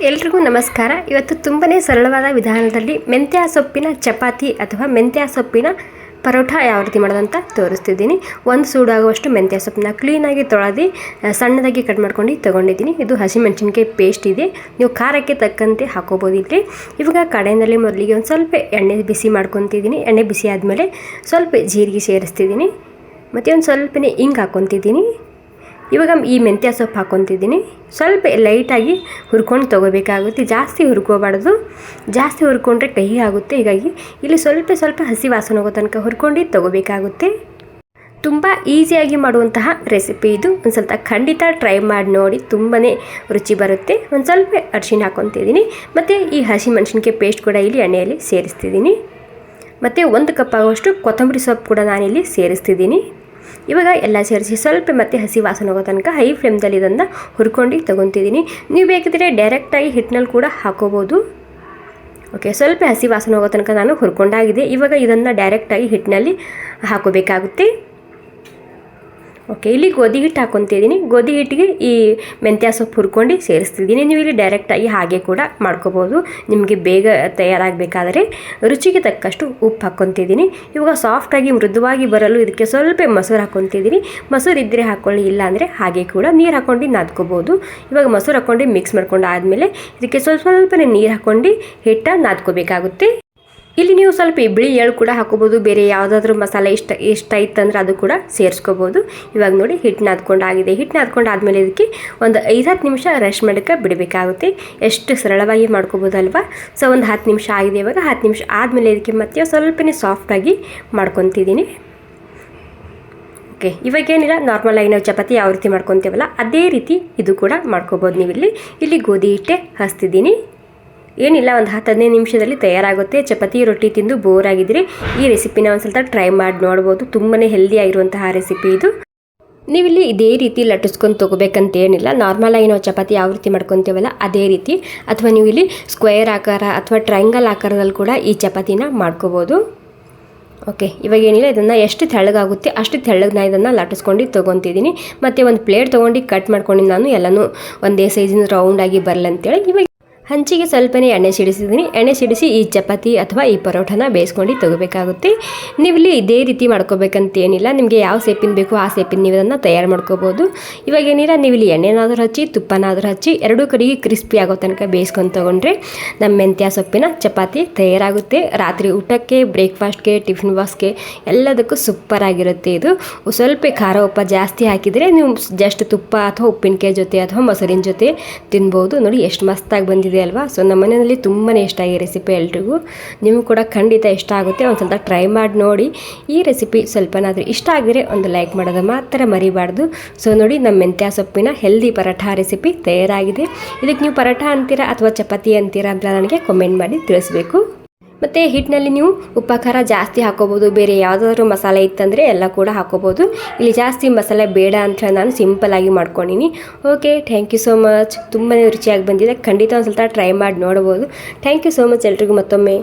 ಎಲ್ರಿಗೂ ನಮಸ್ಕಾರ. ಇವತ್ತು ತುಂಬನೇ ಸರಳವಾದ ವಿಧಾನದಲ್ಲಿ ಮೆಂತ್ಯ ಸೊಪ್ಪಿನ ಚಪಾತಿ ಅಥವಾ ಮೆಂತ್ಯ ಸೊಪ್ಪಿನ ಪರೋಟ ಯಾವ ರೀತಿ ಮಾಡೋದಂತ ತೋರಿಸ್ತಿದ್ದೀನಿ. ಒಂದು ಸೂಡಾಗುವಷ್ಟು ಮೆಂತ್ಯ ಸೊಪ್ಪನ್ನ ಕ್ಲೀನಾಗಿ ತೊಳೆದು ಸಣ್ಣದಾಗಿ ಕಟ್ ಮಾಡ್ಕೊಂಡು ತೊಗೊಂಡಿದ್ದೀನಿ. ಇದು ಹಸಿಮೆಣಸಿನ್ಕಾಯಿ ಪೇಸ್ಟ್ ಇದೆ. ನೀವು ಖಾರಕ್ಕೆ ತಕ್ಕಂತೆ ಹಾಕೋಬೋದು ಇಲ್ಲಿ. ಇವಾಗ ಕಡೆಯಲ್ಲಿ ಮೊದಲಿಗೆ ಒಂದು ಸ್ವಲ್ಪ ಎಣ್ಣೆ ಬಿಸಿ ಮಾಡ್ಕೊತಿದ್ದೀನಿ. ಎಣ್ಣೆ ಬಿಸಿ ಆದಮೇಲೆ ಸ್ವಲ್ಪ ಜೀರಿಗೆ ಸೇರಿಸ್ತಿದ್ದೀನಿ. ಮತ್ತು ಒಂದು ಸ್ವಲ್ಪನೇ ಹಿಂಗೆ ಹಾಕ್ಕೊತಿದ್ದೀನಿ ಇವಾಗ ಈ ಮೆಂತ್ಯ ಸೊಪ್ಪು ಹಾಕ್ಕೊತಿದ್ದೀನಿ. ಸ್ವಲ್ಪ ಲೈಟಾಗಿ ಹುರ್ಕೊಂಡು ತೊಗೋಬೇಕಾಗುತ್ತೆ. ಜಾಸ್ತಿ ಹುರ್ಕೋಬಾರ್ದು. ಜಾಸ್ತಿ ಹುರ್ಕೊಂಡ್ರೆ ಕಹಿ ಆಗುತ್ತೆ. ಹೀಗಾಗಿ ಇಲ್ಲಿ ಸ್ವಲ್ಪ ಸ್ವಲ್ಪ ಹಸಿ ವಾಸನೆ ಹೋಗೋ ತನಕ ಹುರ್ಕೊಂಡು ತೊಗೋಬೇಕಾಗುತ್ತೆ. ತುಂಬ ಈಸಿಯಾಗಿ ಮಾಡುವಂತಹ ರೆಸಿಪಿ ಇದು. ಒಂದು ಸ್ವಲ್ಪ ಖಂಡಿತ ಟ್ರೈ ಮಾಡಿ ನೋಡಿ. ತುಂಬಾ ರುಚಿ ಬರುತ್ತೆ. ಒಂದು ಸ್ವಲ್ಪ ಅರಿಶಿನ ಹಾಕ್ಕೊತಿದ್ದೀನಿ. ಮತ್ತು ಈ ಹಸಿ ಮೆಣಸಿನ್ಕಾಯಿ ಪೇಸ್ಟ್ ಕೂಡ ಇಲ್ಲಿ ಎಣ್ಣೆಯಲ್ಲಿ ಸೇರಿಸ್ತಿದ್ದೀನಿ. ಮತ್ತು ಒಂದು ಕಪ್ ಆಗುವಷ್ಟು ಕೊತ್ತಂಬರಿ ಸೊಪ್ಪು ಕೂಡ ನಾನಿಲ್ಲಿ ಸೇರಿಸ್ತಿದ್ದೀನಿ. ಇವಾಗ ಎಲ್ಲ ಸೇರಿಸಿ ಸ್ವಲ್ಪ ಮತ್ತೆ ಹಸಿ ವಾಸನೆ ಹೋಗೋ ತನಕ ಹೈ ಫ್ಲೇಮ್ದಲ್ಲಿ ಇದನ್ನು ಹುರ್ಕೊಂಡು ತಗೊತಿದ್ದೀನಿ. ನೀವು ಬೇಕಿದ್ರೆ ಡೈರೆಕ್ಟಾಗಿ ಹಿಟ್ಟಿನಲ್ಲಿ ಕೂಡ ಹಾಕೋಬೋದು. ಓಕೆ ಸ್ವಲ್ಪ ಹಸಿ ವಾಸನೆ ಹೋಗೋ ತನಕ ನಾನು ಹುರ್ಕೊಂಡಾಗಿದೆ. ಇವಾಗ ಇದನ್ನು ಡೈರೆಕ್ಟಾಗಿ ಹಿಟ್ಟಿನಲ್ಲಿ ಹಾಕೋಬೇಕಾಗುತ್ತೆ. ಓಕೆ ಇಲ್ಲಿ ಗೋಧಿ ಹಿಟ್ಟು ಹಾಕ್ಕೊತಿದ್ದೀನಿ ಗೋಧಿ ಹಿಟ್ಟಿಗೆ ಈ ಮೆಂತ್ಯ ಸೊಪ್ಪು ಹುರ್ಕೊಂಡು ಸೇರಿಸ್ತಿದ್ದೀನಿ. ನೀವು ಇಲ್ಲಿ ಡೈರೆಕ್ಟಾಗಿ ಹಾಗೆ ಕೂಡ ಮಾಡ್ಕೋಬೋದು. ನಿಮಗೆ ಬೇಗ ತಯಾರಾಗಬೇಕಾದರೆ ರುಚಿಗೆ ತಕ್ಕಷ್ಟು ಉಪ್ಪು ಹಾಕ್ಕೊತಿದ್ದೀನಿ ಇವಾಗ ಸಾಫ್ಟಾಗಿ ಮೃದುವಾಗಿ ಬರಲು ಇದಕ್ಕೆ ಸ್ವಲ್ಪ ಮೊಸರು ಹಾಕ್ಕೊತಿದ್ದೀನಿ ಮೊಸರು ಇದ್ದರೆ ಹಾಕ್ಕೊಳ್ಳಿ ಇಲ್ಲ ಅಂದರೆ ಹಾಗೆ ಕೂಡ ನೀರು ಹಾಕ್ಕೊಂಡು ನಾದ್ಕೋಬೋದು. ಇವಾಗ ಮೊಸರು ಹಾಕ್ಕೊಂಡು ಮಿಕ್ಸ್ ಮಾಡ್ಕೊಂಡು ಆದಮೇಲೆ ಇದಕ್ಕೆ ಸ್ವಲ್ಪ ಸ್ವಲ್ಪನೇ ನೀರು ಹಾಕ್ಕೊಂಡು ಹಿಟ್ಟ ನಾದ್ಕೋಬೇಕಾಗುತ್ತೆ. ಇಲ್ಲಿ ನೀವು ಸ್ವಲ್ಪ ಬಿಳಿ ಎಳ್ಳು ಕೂಡ ಹಾಕೋಬೋದು, ಬೇರೆ ಯಾವುದಾದ್ರೂ ಮಸಾಲೆ ಇಷ್ಟ ಇಷ್ಟ ಇತ್ತಂದ್ರೆ ಅದು ಕೂಡ ಸೇರಿಸ್ಕೋಬೋದು. ಇವಾಗ ನೋಡಿ ಹಿಟ್ಟು ನಾದ್ಕೊಂಡಾಗಿದೆ. ಹಿಟ್ಟು ನಾದ್ಕೊಂಡಾದ್ಮೇಲೆ ಇದಕ್ಕೆ ಒಂದು ಐದು ಹತ್ತು ನಿಮಿಷ ರೆಸ್ಟ್ ಮಾಡೋಕ್ಕೆ ಬಿಡಬೇಕಾಗುತ್ತೆ. ಎಷ್ಟು ಸರಳವಾಗಿ ಮಾಡ್ಕೋಬೋದಲ್ವಾ? ಸೊ, ಒಂದು ಹತ್ತು ನಿಮಿಷ ಆಗಿದೆ ಇವಾಗ. ಹತ್ತು ನಿಮಿಷ ಆದಮೇಲೆ ಇದಕ್ಕೆ ಮತ್ತೆ ಸ್ವಲ್ಪನೇ ಸಾಫ್ಟಾಗಿ ಮಾಡ್ಕೊತಿದ್ದೀನಿ. ಓಕೆ, ಇವಾಗ ಏನಿಲ್ಲ ನಾರ್ಮಲಾಗಿ ನಾವು ಚಪಾತಿ ಯಾವ ರೀತಿ ಮಾಡ್ಕೊತೀವಲ್ಲ, ಅದೇ ರೀತಿ ಇದು ಕೂಡ ಮಾಡ್ಕೋಬೋದು ನೀವು ಇಲ್ಲಿ ಇಲ್ಲಿ ಗೋಧಿ ಹಿಟ್ಟೆ ಹಚ್ತಿದ್ದೀನಿ. ಏನಿಲ್ಲ, ಒಂದು ಹತ್ತು ಹದಿನೈದು ನಿಮಿಷದಲ್ಲಿ ತಯಾರಾಗುತ್ತೆ. ಚಪಾತಿ, ರೊಟ್ಟಿ ತಿಂದು ಬೋರ್ ಆಗಿದ್ರೆ ಈ ರೆಸಿಪಿನ ಒಂದು ಸ್ವಲ್ಪ ಟ್ರೈ ಮಾಡಿ ನೋಡ್ಬೋದು. ತುಂಬಾ ಹೆಲ್ದಿ ಆಗಿರುವಂತಹ ರೆಸಿಪಿ ಇದು. ನೀವಿಲ್ಲಿ ಇದೇ ರೀತಿ ಲಟ್ಟಿಸ್ಕೊಂಡು ತೊಗೋಬೇಕಂತ ಏನಿಲ್ಲ. ನಾರ್ಮಲಾಗಿ ನಾವು ಚಪಾತಿ ಯಾವ ರೀತಿ ಮಾಡ್ಕೊತೀವಲ್ಲ, ಅದೇ ರೀತಿ. ಅಥವಾ ನೀವು ಇಲ್ಲಿ ಸ್ಕ್ವೇರ್ ಆಕಾರ ಅಥವಾ ಟ್ರಯಾಂಗಲ್ ಆಕಾರದಲ್ಲಿ ಕೂಡ ಈ ಚಪಾತಿನ ಮಾಡ್ಕೋಬೋದು. ಓಕೆ ಇವಾಗ ಏನಿಲ್ಲ, ಇದನ್ನು ಎಷ್ಟು ತೆಳ್ಳಗಾಗುತ್ತೆ, ಅಷ್ಟು ತೆಳ್ಳಗೆ ನಾನು ಇದನ್ನು ಲಟ್ಟಿಸ್ಕೊಂಡು ತೊಗೊತಿದ್ದೀನಿ. ಮತ್ತು ಒಂದು ಪ್ಲೇಟ್ ತೊಗೊಂಡು ಕಟ್ ಮಾಡ್ಕೊಂಡು ನಾನು ಎಲ್ಲನೂ ಒಂದೇ ಸೈಜಿನ ರೌಂಡಾಗಿ ಬರಲಂತೇಳಿ. ಇವಾಗ ಹಂಚಿಗೆ ಸ್ವಲ್ಪನೇ ಎಣ್ಣೆ ಸಿಡಿಸಿದ್ದೀನಿ. ಎಣ್ಣೆ ಸಿಡಿಸಿ ಈ ಚಪಾತಿ ಅಥವಾ ಈ ಪರೋಟನ ಬೇಯಿಸ್ಕೊಂಡು ತೊಗೋಬೇಕಾಗುತ್ತೆ. ನೀವಿಲ್ಲಿ ಇದೇ ರೀತಿ ಮಾಡ್ಕೋಬೇಕಂತ ಏನಿಲ್ಲ ನಿಮಗೆ ಯಾವ ಸೇಪಿನ ಬೇಕು ಆ ಸೇಪಿನ ನೀವು ಅದನ್ನು ತಯಾರು ಮಾಡ್ಕೋಬೋದು. ಇವಾಗ ಏನಿಲ್ಲ ನೀವು ಇಲ್ಲಿ ಎಣ್ಣೆನಾದರೂ ಹಚ್ಚಿ, ತುಪ್ಪನಾದರೂ ಹಚ್ಚಿ, ಎರಡೂ ಕಡೆಗೆ ಕ್ರಿಸ್ಪಿ ಆಗೋ ತನಕ ಬೇಯಿಸ್ಕೊಂಡು ತೊಗೊಂಡ್ರೆ ನಮ್ಮ ಮೆಂತ್ಯ ಸೊಪ್ಪಿನ ಚಪಾತಿ ತಯಾರಾಗುತ್ತೆ. ರಾತ್ರಿ ಊಟಕ್ಕೆ, ಬ್ರೇಕ್ಫಾಸ್ಟ್ಗೆ, ಟಿಫಿನ್ ಬಾಕ್ಸ್ಗೆ ಎಲ್ಲದಕ್ಕೂ ಸೂಪರ್ ಆಗಿರುತ್ತೆ ಇದು. ಸ್ವಲ್ಪ ಖಾರ ಉಪ್ಪ ಜಾಸ್ತಿ ಹಾಕಿದರೆ ನೀವು ಜಸ್ಟ್ ತುಪ್ಪ ಅಥವಾ ಉಪ್ಪಿನಕಾಯಿ ಜೊತೆ ಅಥವಾ ಮೊಸರಿನ ಜೊತೆ ತಿನ್ಬೋದು. ನೋಡಿ, ಎಷ್ಟು ಮಸ್ತಾಗಿ ಬಂದಿದೆ ಅಲ್ವಾ? ಸೊ ನಮ್ಮ ಮನೆಯಲ್ಲಿ ತುಂಬಾ ಇಷ್ಟ ಈ ರೆಸಿಪಿ ಎಲ್ರಿಗೂ. ನಿಮಗೂ ಕೂಡ ಖಂಡಿತ ಇಷ್ಟ ಆಗುತ್ತೆ. ಒಂದು ಸ್ವಲ್ಪ ಟ್ರೈ ಮಾಡಿ ನೋಡಿ. ಈ ರೆಸಿಪಿ ಸ್ವಲ್ಪನಾದರೂ ಇಷ್ಟ ಆಗಿದ್ರೆ ಒಂದು ಲೈಕ್ ಮಾಡೋದು ಮಾತ್ರ ಮರಿಬಾರ್ದು. ಸೊ ನೋಡಿ ನಮ್ಮ ಮೆಂತ್ಯ ಸೊಪ್ಪಿನ ಹೆಲ್ದಿ ಪರಾಠ ರೆಸಿಪಿ ತಯಾರಾಗಿದೆ. ಇದಕ್ಕೆ ನೀವು ಪರಾಠ ಅಂತೀರಾ ಅಥವಾ ಚಪಾತಿ ಅಂತೀರಾ ಅಂತ ನನಗೆ ಕಮೆಂಟ್ ಮಾಡಿ ತಿಳಿಸ್ಬೇಕು. ಮತ್ತು ಹಿಟ್ಟಿನಲ್ಲಿ ನೀವು ಉಪ್ಪು ಖಾರ ಜಾಸ್ತಿ ಹಾಕೋಬೋದು, ಬೇರೆ ಯಾವುದಾದ್ರೂ ಮಸಾಲೆ ಇತ್ತಂದರೆ ಎಲ್ಲ ಕೂಡ ಹಾಕೋಬೋದು. ಇಲ್ಲಿ ಜಾಸ್ತಿ ಮಸಾಲೆ ಬೇಡ ಅಂತ ನಾನು ಸಿಂಪಲ್ಲಾಗಿ ಮಾಡ್ಕೊಂಡಿನಿ. Okay thank you so much ತುಂಬಾ ರುಚಿಯಾಗಿ ಬಂದಿದೆ. ಖಂಡಿತ ಒಂದು ಸ್ವಲ್ಪ ಟ್ರೈ ಮಾಡಿ ನೋಡ್ಬೋದು. ಥ್ಯಾಂಕ್ ಯು ಸೋ ಮಚ್ ಎಲ್ರಿಗೂ ಮತ್ತೊಮ್ಮೆ.